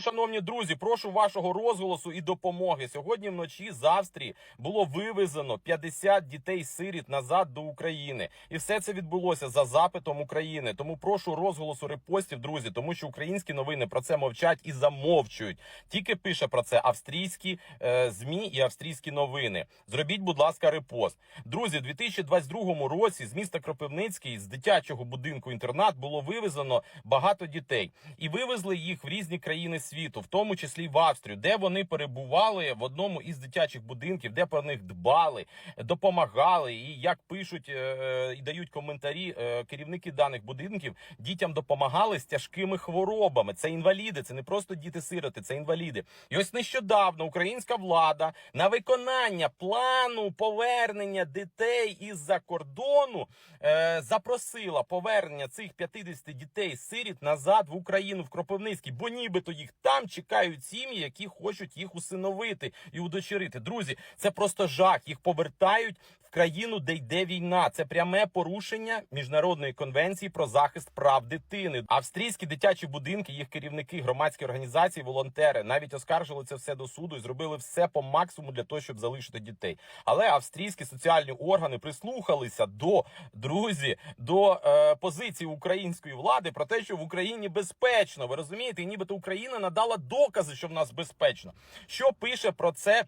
Шановні друзі. Прошу вашого розголосу і допомоги. Сьогодні вночі з Австрії було вивезено 50 дітей-сиріт назад до України, і все це відбулося за запитом України. Тому прошу розголосу репостів, друзі, тому що українські новини про це мовчать і замовчують. Тільки пише про це австрійські е, змі і австрійські новини. Зробіть, будь ласка, репост. Друзі, у 2022 році з міста Кропивницький з дитячого будинку інтернат було вивезено багато дітей і вивезли їх в різні країни світу, в тому числі в Австрію, де вони перебували в одному із дитячих будинків, де про них дбали, допомагали. І як пишуть е, е, і дають коментарі е, керівники даних будинків, дітям допомагали з тяжкими хворобами. Це інваліди, це не просто діти-сироти, це інваліди. І ось нещодавно українська влада на виконання плану повернення дітей із-за кордону е, запросила повернення цих 50 дітей сиріт назад в Україну в Кропивницький, бо нібито їх там чекають сім'ї, які хочуть їх усиновити і удочерити. Друзі, це просто жах. Їх повертають в країну, де йде війна. Це пряме порушення міжнародної конвенції про захист прав дитини. Австрійські дитячі будинки, їх керівники, громадські організації, волонтери навіть оскаржили це все до суду і зробили все по максимуму для того, щоб залишити дітей. Але австрійські соціальні органи прислухалися до друзі, до е, позиції української влади про те, що в Україні безпечно. Ви розумієте, і нібито Україна надала докази, що в нас безпечно. Що пише про це?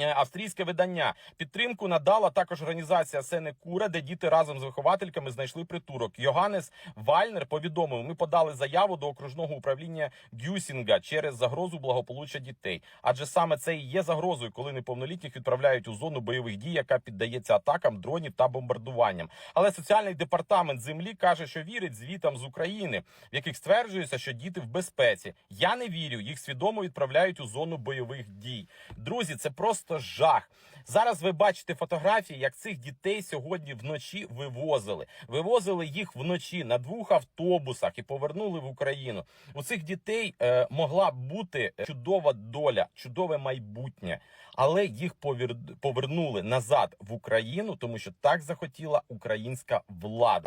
Е, Австрійське видання підтримку надала також організація Сенекура, де діти разом з виховательками знайшли притурок. Йоганнес Вальнер повідомив: ми подали заяву до окружного управління Гюсінга через загрозу благополуччя дітей. Адже саме це і є загрозою, коли неповнолітніх відправляють у зону бойових дій, яка піддається атакам дронів та бомбардуванням. Але соціальний департамент землі каже, що вірить звітам з України, в яких стверджується, що діти в безпеці. Я не вірю, їх свідомо відправляють у зону бойових дій. Друзі, це просто жах. Зараз ви бачите фотографії, як цих дітей сьогодні вночі вивозили. Вивозили їх вночі на двох автобусах і повернули в Україну. У цих дітей е, могла бути чудова доля, чудове майбутнє, але їх повір... повернули назад в Україну, тому що так захотіла українська влада.